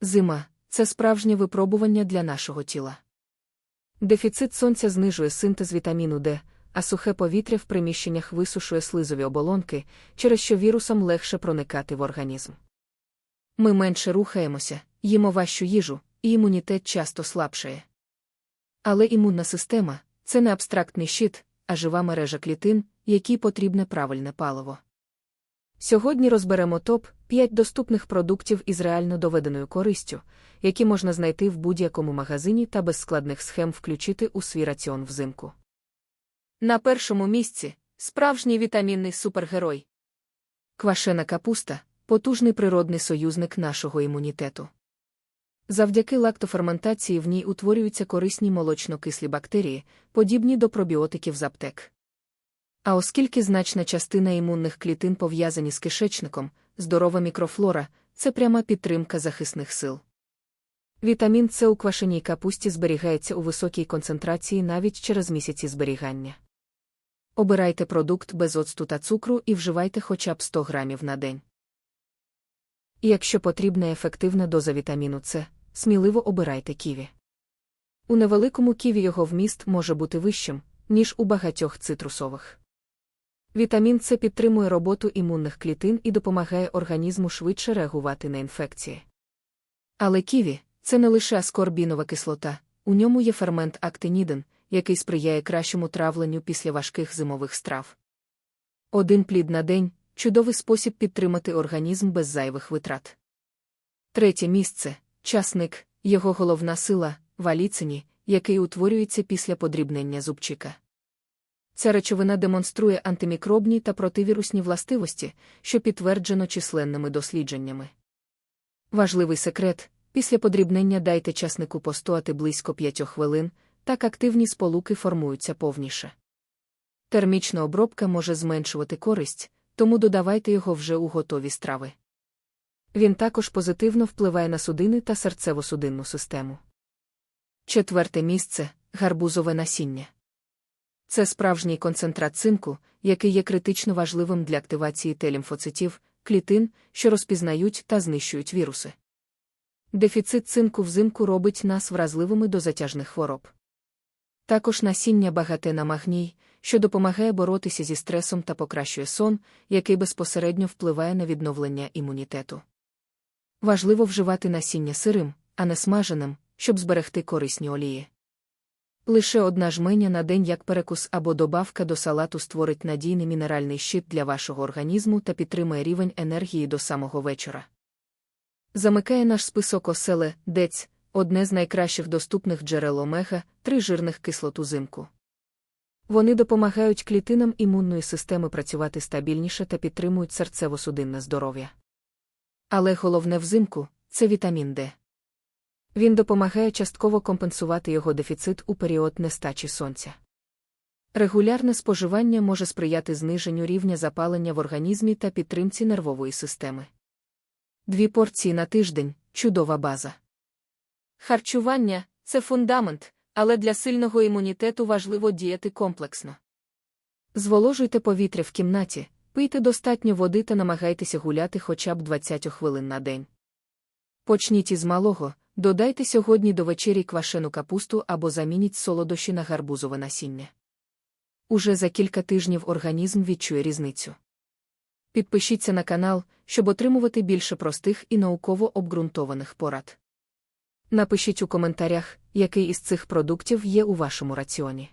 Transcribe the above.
Зима це справжнє випробування для нашого тіла. Дефіцит сонця знижує синтез вітаміну Д, а сухе повітря в приміщеннях висушує слизові оболонки, через що вірусам легше проникати в організм. Ми менше рухаємося, їмо важчу їжу, і імунітет часто слабшає. Але імунна система це не абстрактний щит, а жива мережа клітин, якій потрібне правильне паливо. Сьогодні розберемо топ 5 доступних продуктів із реально доведеною користю, які можна знайти в будь-якому магазині та без складних схем включити у свій раціон взимку. На першому місці справжній вітамінний супергерой. Квашена капуста потужний природний союзник нашого імунітету. Завдяки лактоферментації в ній утворюються корисні молочно-кислі бактерії, подібні до пробіотиків з аптек. А оскільки значна частина імунних клітин пов'язані з кишечником, здорова мікрофлора це пряма підтримка захисних сил. Вітамін С у квашеній капусті зберігається у високій концентрації навіть через місяці зберігання. Обирайте продукт без оцту та цукру і вживайте хоча б 100 грамів на день. Якщо потрібна ефективна доза вітаміну С, сміливо обирайте ківі. У невеликому ківі його вміст може бути вищим, ніж у багатьох цитрусових. Вітамін С підтримує роботу імунних клітин і допомагає організму швидше реагувати на інфекції. Але ківі це не лише аскорбінова кислота, у ньому є фермент актинідин, який сприяє кращому травленню після важких зимових страв. Один плід на день чудовий спосіб підтримати організм без зайвих витрат. Третє місце часник, його головна сила валіцині, який утворюється після подрібнення зубчика. Ця речовина демонструє антимікробні та противірусні властивості, що підтверджено численними дослідженнями. Важливий секрет після подрібнення дайте часнику постояти близько 5 хвилин, так активні сполуки формуються повніше. Термічна обробка може зменшувати користь, тому додавайте його вже у готові страви. Він також позитивно впливає на судини та серцево-судинну систему. Четверте місце гарбузове насіння. Це справжній концентрат цинку, який є критично важливим для активації Т-лімфоцитів, клітин, що розпізнають та знищують віруси. Дефіцит цинку взимку робить нас вразливими до затяжних хвороб. Також насіння багате на магній, що допомагає боротися зі стресом та покращує сон, який безпосередньо впливає на відновлення імунітету. Важливо вживати насіння сирим, а не смаженим, щоб зберегти корисні олії. Лише одна жменя на день як перекус або добавка до салату створить надійний мінеральний щит для вашого організму та підтримає рівень енергії до самого вечора. Замикає наш список оселе, дець, одне з найкращих доступних джерел омега, три жирних кислот узимку. Вони допомагають клітинам імунної системи працювати стабільніше та підтримують серцево-судинне здоров'я. Але головне взимку це вітамін Д. Він допомагає частково компенсувати його дефіцит у період нестачі сонця. Регулярне споживання може сприяти зниженню рівня запалення в організмі та підтримці нервової системи. Дві порції на тиждень чудова база. Харчування це фундамент, але для сильного імунітету важливо діяти комплексно. Зволожуйте повітря в кімнаті, пийте достатньо води та намагайтеся гуляти хоча б 20 хвилин на день. Почніть із малого, додайте сьогодні до вечері квашену капусту або замініть солодощі на гарбузове насіння. Уже за кілька тижнів організм відчує різницю. Підпишіться на канал, щоб отримувати більше простих і науково обґрунтованих порад. Напишіть у коментарях, який із цих продуктів є у вашому раціоні.